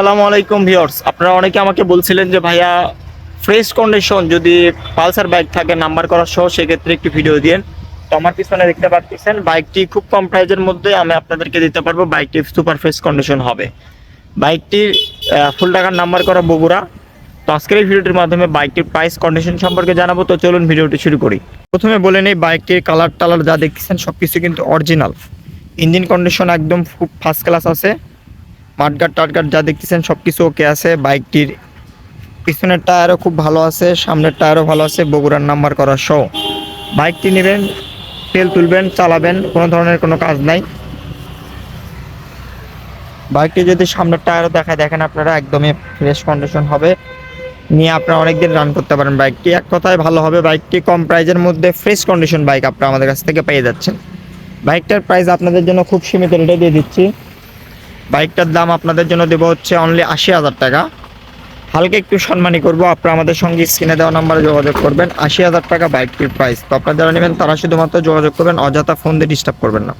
সালামু আলাইকুম ভিউয়ার্স। আপনারা অনেকে আমাকে বলছিলেন যে, ভাইয়া ফ্রেশ কন্ডিশন যদি পালসার বাইক থাকে নাম্বার করা সহ, সেক্ষেত্রে একটি ভিডিও দিন। তো আমার পিছনে দেখতে পাচ্ছেন বাইকটি খুব কম প্রাইজের মধ্যে আমি আপনাদেরকে দিতে পারব বাইকটি সুপার ফ্রেশ কন্ডিশন হবে। বাইকটির ফুল টাকার নাম্বার করা বগুড়া। তো আজকের এই ভিডিওটির মাধ্যমে বাইকটির প্রাইস কন্ডিশন সম্পর্কে জানাব। তো চলুন ভিডিওটি শুরু করি। প্রথমে বলে নেই বাইকটির কালার টালার যা দেখছেন সব কিছু কিন্তু অরিজিনাল ইঞ্জিন কন্ডিশন একদম খুব ফার্স্ট ক্লাস আছে। মাঠগাট টাটগাট যা দেখতেছেন সব কিছু ওকে আছে। বাইকটির পিছনের টায়ারও খুব ভালো আছে, সামনের টায়ারও ভালো আছে, বগুড়ার নাম্বার করা সহ বাইকটি নেবেন, তেল তুলবেন, চালাবেন, কোনো ধরনের কোনো কাজ নাই। বাইকটি যদি সামনের টায়ারও দেখা দেখেন আপনারা একদমই ফ্রেশ কন্ডিশন হবে। নিয়ে আপনারা অনেকদিন রান করতে পারেন বাইকটি। এক কথায় ভালো হবে, বাইকটি কম প্রাইজের মধ্যে ফ্রেশ কন্ডিশন বাইক আপনারা আমাদের কাছ থেকে পেয়ে যাচ্ছেন। বাইকটার প্রাইস আপনাদের জন্য খুব সীমিত রেটে দিয়ে দিচ্ছি। বাইকটার দাম আপনাদের জন্য দেবো হচ্ছে অনলি আশি হাজার টাকা। হালকা একটু সম্মানী করব, আপনারা আমাদের সঙ্গে স্ক্রিনে দেওয়া নাম্বারে যোগাযোগ করবেন। আশি হাজার টাকা বাইকটির প্রাইস তো আপনারা যারা নেবেন, তারা শুধুমাত্র যোগাযোগ করবেন, অযথা ফোন দিয়ে ডিস্টার্ব করবেন না।